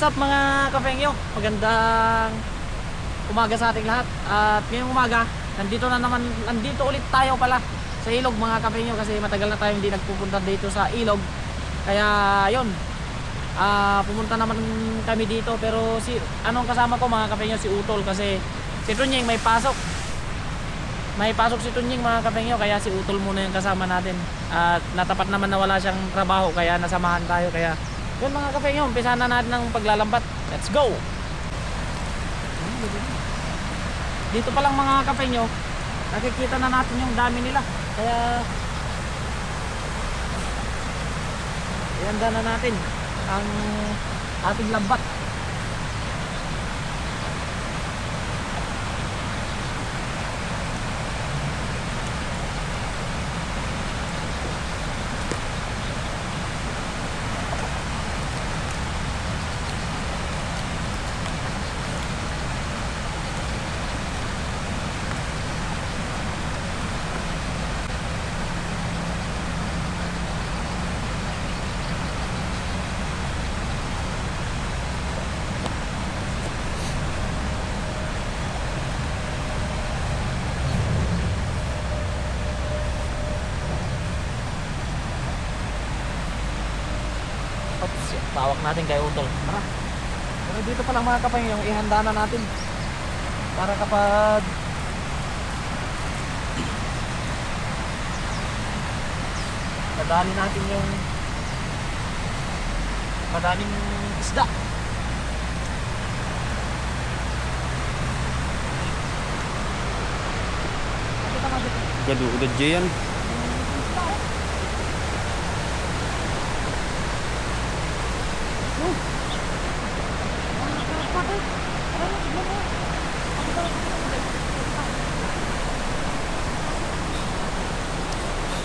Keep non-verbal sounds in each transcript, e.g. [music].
What's up mga kapengyo? Magandang umaga sa ating lahat. At ngayong umaga, nandito na naman, nandito ulit tayo pala sa ilog mga kapengyo kasi matagal na tayo hindi nagpupunta dito sa ilog. Kaya yun, ah pumunta naman kami dito pero si anong kasama ko mga kapengyo si Utol kasi si Tunying may pasok. May pasok si Tunying mga kapengyo kaya si Utol muna yung kasama natin. At natapat naman na wala siyang trabaho kaya nasamahan tayo kaya yun mga kapengyo, umpisa na natin ng paglalambat. Let's go! Dito pa lang mga kapengyo, nakikita na natin yung dami nila. Kaya ihanda na natin ang ating lambat. Oops, tawag natin kay Utol. Tara. Pero dito pa lang mga kapengyo, yung ihanda na natin. Para kapag madali natin yung madaling isda. Nakita nga dito. Gadugad dyan.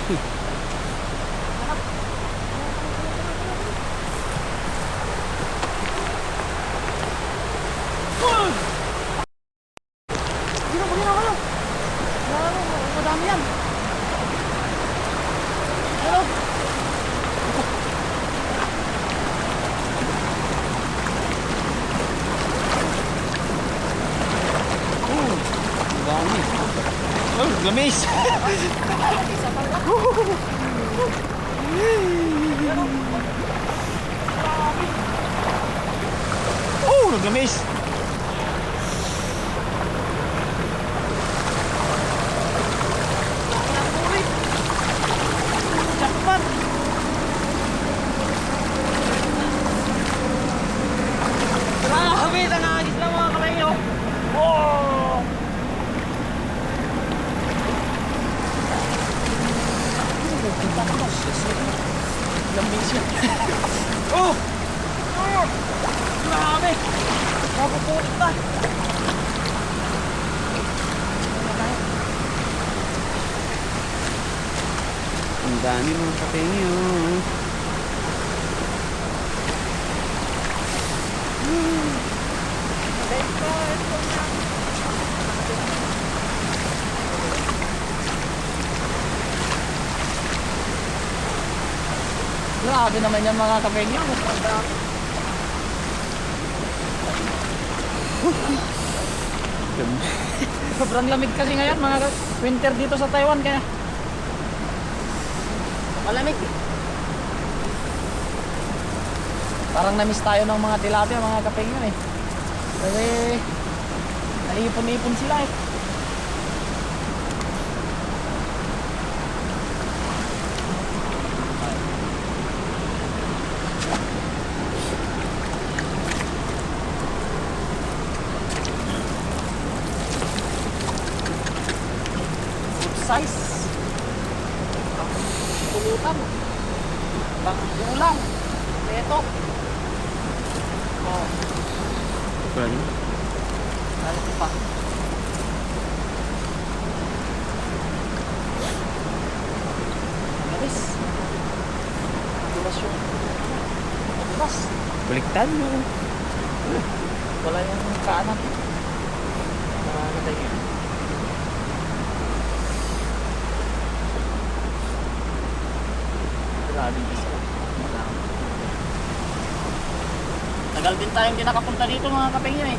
Gino, gino kayo. Lalo, madami yan. Hello. Oh, gamis. oh, nagamis. Grabe, nangagis lang mga kamayo. Wow! Lambing siya. oh! Oh! Grabe! Napupulit na. Ang dami mga kapengyo. Grabe naman yan mga kapengyo. [laughs] Sobrang lamig kasi ngayon mga winter dito sa Taiwan kaya malamig. Parang na-miss tayo ng mga tilapia mga kapengyo eh. Kasi naipon-ipon sila eh. Size. Pulutan. Pang-ulam. Ito. Oh, Pwede. ano pa? Malis. Madulas yung... Madulas. Baliktad mo. Wala yung kaanan. Nakakatay yun. Grabe isa. Madami. Tagal din tayong hindi nakapunta dito mga kapengyo eh.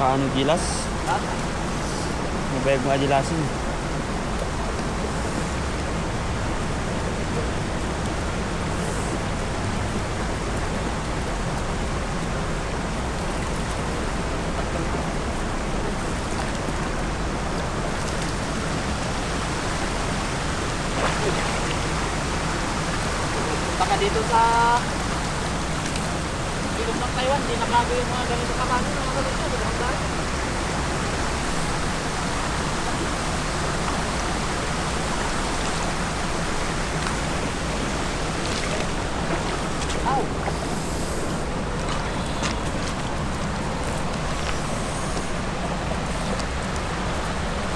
Paano gilas? Ha? Mabayag mga gilasin. Baka dito sa ilog ng Taiwan, di na bago yung mga ganito kapano mga ganito. Ang dami. Ow!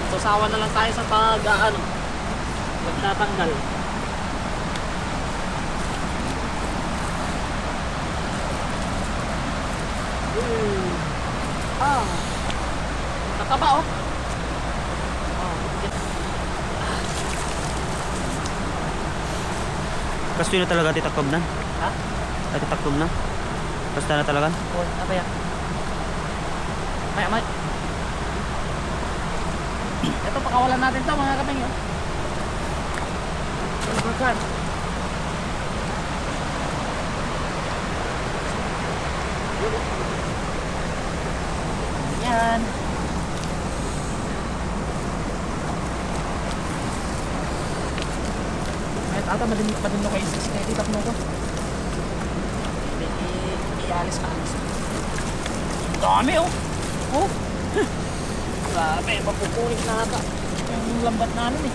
Sasawa na lang tayo sa pag ano, Hmm. Ah. Nakaba oh. Oh, Kasto na talaga titaktob na. Ha? Titaktob na. Basta na talaga. Oh, apa ya? Maya, maya. Ito, pakawalan natin to mga kapeng yun. Yan. Kahit ata madin madin mo kay sis kaya mo ko. Ialis ka alis. Dami oh. Oh. [laughs] Grabe, mapupulik na ata. Yung lambat namin eh.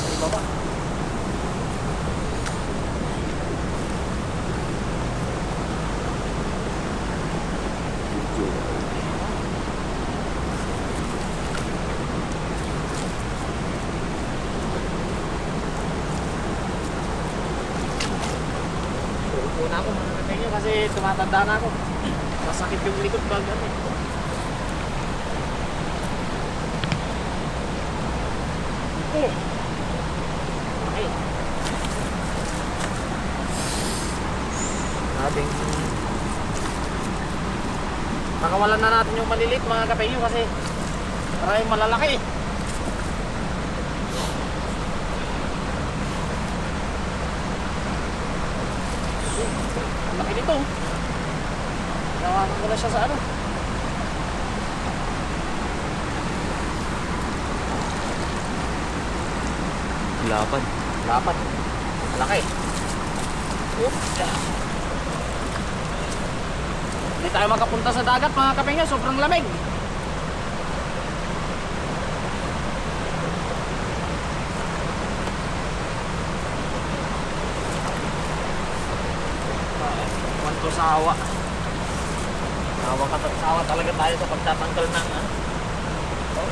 Ay, baba. Uupo na ako mga kapatid kasi tumatanda na ako. Masakit yung likod pag ano eh. Oh. Okay. Ating Pakawalan na natin yung malilit mga kapatid kasi maraming malalaki laki nito. Nawakan ko na siya sa ano. Lapad. Dapat. Laki. Oops. Hindi tayo makapunta sa dagat mga kapengyo. Sobrang lamig. Wanto sawa. Sawa sawa talaga tayo sa pagtatanggal ng ano. Oh.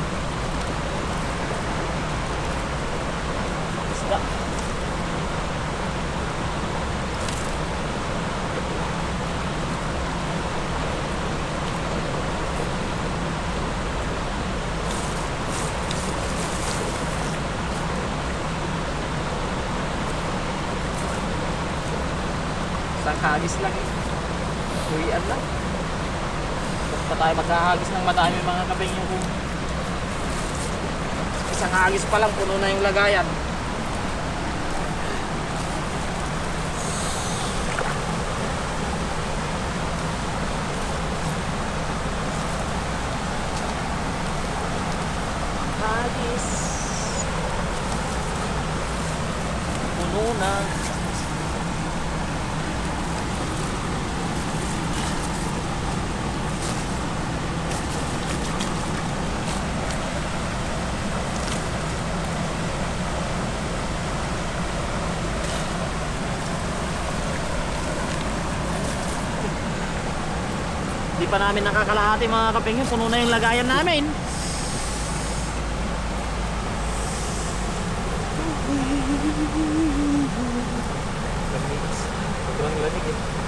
Isda. Isang hagis lang eh. Uwian lang. Huwag tayo maghahagis ng madami mga kabing yung isang hagis pa lang puno na yung lagayan. Hagis. Puno na. Di pa namin nakakalahati mga kapingin, puno na yung lagayan namin. [laughs] Lamig. Sobrang lamig eh.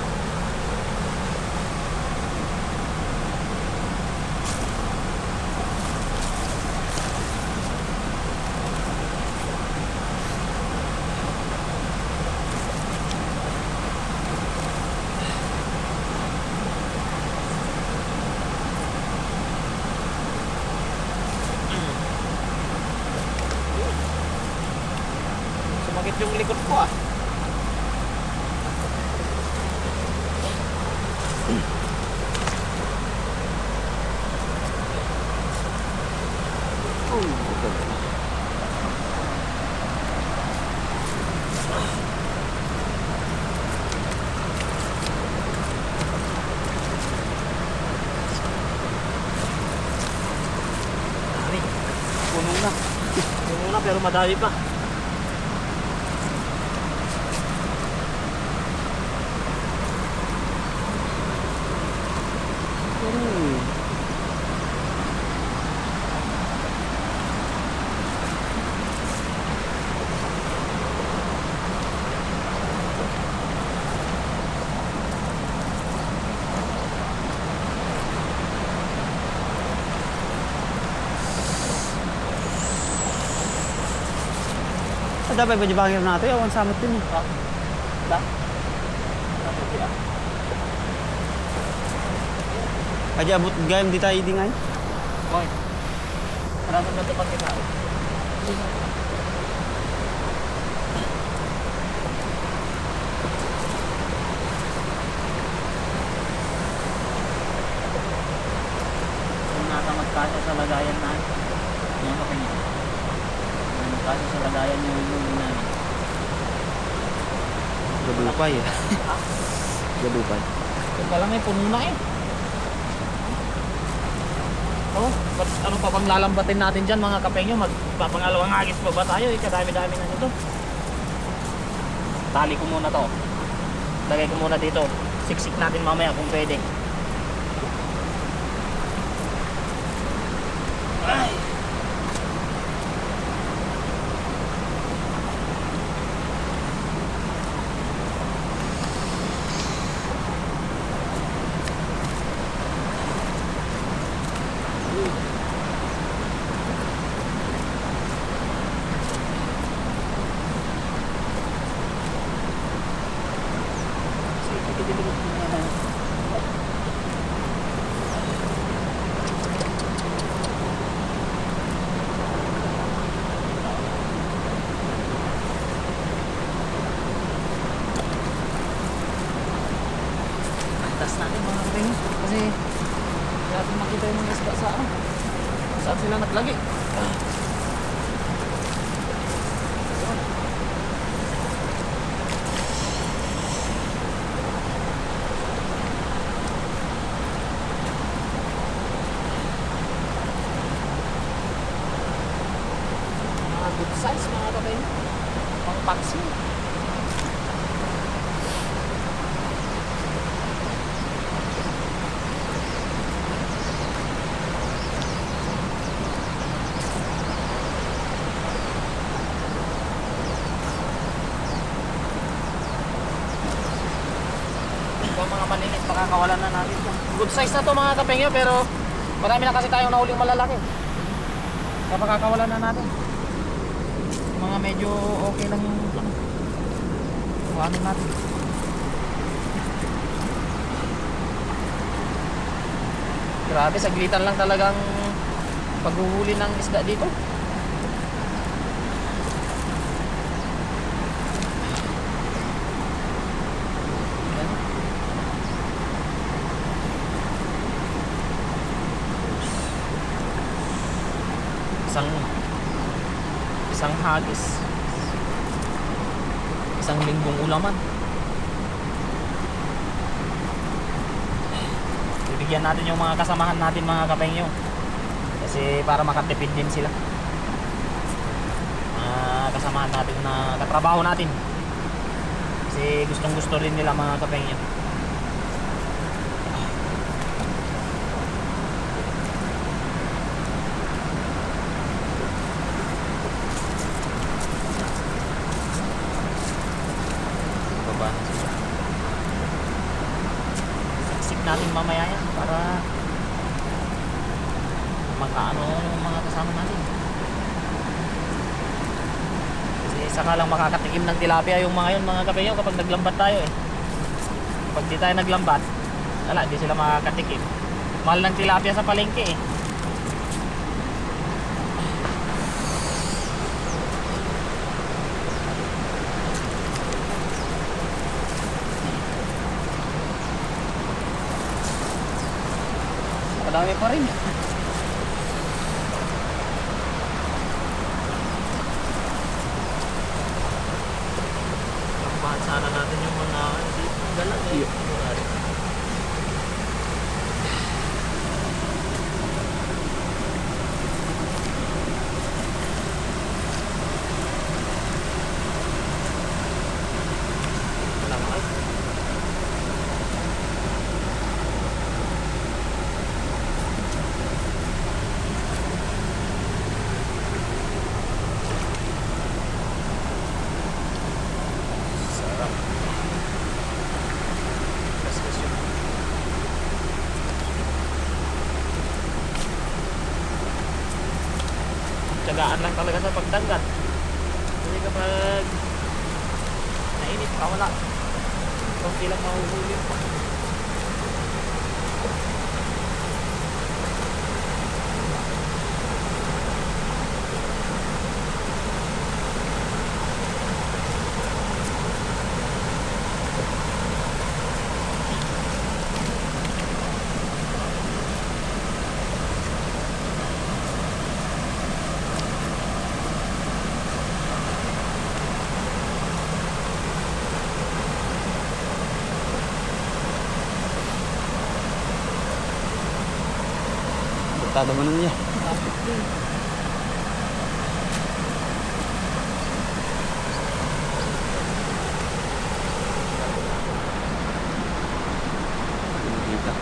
ko ah. Dami. Puno na. Puno na pero madami pa. Dapat ba jibangir nato yawan samot din eh. Da. Aja abot gayam di tayo di ngay. Hoy. Marami na ito pag kita. Natamad tayo sa lagayan na yan ka niya. Natamad tayo sa lagayan yung huli namin. Gadupay. Gadupay. Kung lang eh, puno na eh. Oh, ba't ano pa bang lalambatin natin dyan mga kapengyo? Magpapangalawang agis pa ba tayo? Eh, kadami-dami na nito. Tali ko muna to. Lagay ko muna dito. Siksik natin mamaya kung pwede. Ay. Tas natin mga kapengyo. Kasi hindi natin makita yung mga isda sa ano. Saan sila naglagi? Ah. Ayun. Mga good size mga kapengyo. Pang paksi. Ito mga makakawalan na natin ito. Good size na to mga kapengyo, pero marami na kasi tayong nahuling malalaki. Kaya makakawalan na natin. Mga medyo okay lang yung. Ano natin. Grabe, saglitan lang talagang paghuhuli ng isda dito. Yan. isang hagis isang linggong ulaman. Bibigyan natin yung mga kasamahan natin mga kapengyo kasi para makatipid din sila. Mga kasamahan natin na katrabaho natin. Kasi gustong gusto rin nila mga kapengyo na lang makakatikim ng tilapia yung mga yun mga kapeyo kapag naglambat tayo eh. Pag di tayo naglambat wala di sila makakatikim. Mahal ng tilapia sa palengke eh. Madami pa rin. Pagdanggat. Kasi kapag nainit ka, wala. Kunti lang mahuhuli pa. Butado mo na niya. Kita.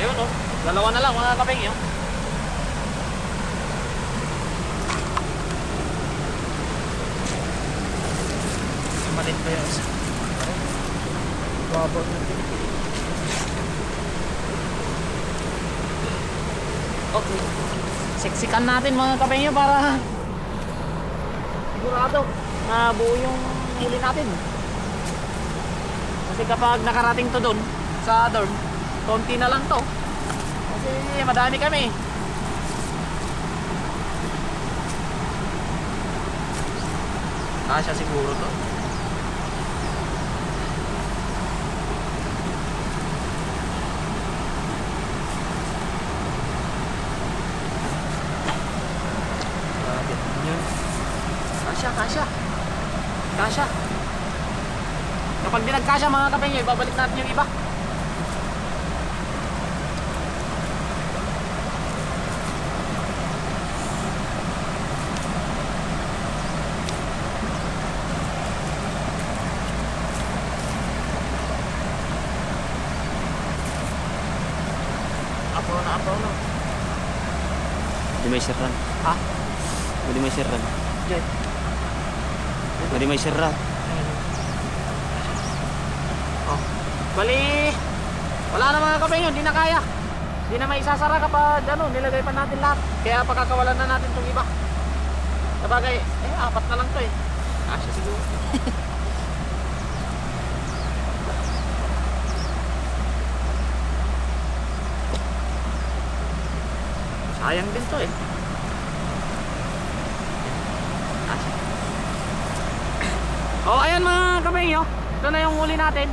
Ayun oh. Dalawa na lang mga kapeng yun. Malit pa yun. Babot na din. Okay. Siksikan natin mga kapeng yun para sigurado na buo yung huli natin. Kasi kapag nakarating to doon sa dorm, konti na lang to. Kasi madami kami. Kasya siguro to. Kasya, kasya. Kasya. Kapag di nagkasya mga kapengyo, ibabalik natin yung iba. Apo na, apo na. Hindi may siran. Ha? Hindi may siran. Diyan. Hindi may siran. Oh. Bali, wala na mga kapeng yun, di na kaya. Di na maisasara kapag ano, nilagay pa natin lahat. Kaya pagkakawalan na natin itong iba. Sabagay, eh, apat na lang to eh. Kasya siguro. [laughs] Sayang din to eh. Oh, ayan mga kapengyo. Ito na yung huli natin.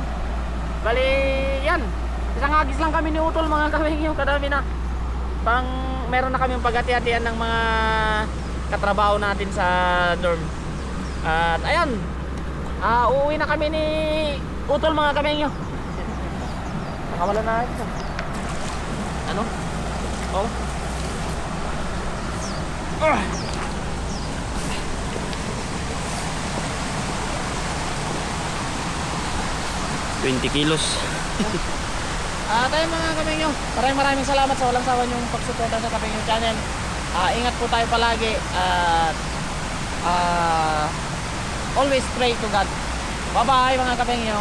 Bali, yan. Isang agis lang kami ni Utol mga kapengyo. Kadami na. Pang meron na kami paghati-hatian ng mga katrabaho natin sa dorm. At ayan. Ah, uuwi na kami ni Utol mga kapengyo. Nakawala na ito. Ano? Oh. Ah. 20 kilos. [laughs] Ah, tayo mga kapengyo. Maraming maraming salamat sa walang sawa niyong pagsuporta sa Kapengyo Channel. Ah, ingat po tayo palagi at ah, always pray to God. Bye-bye mga kapengyo.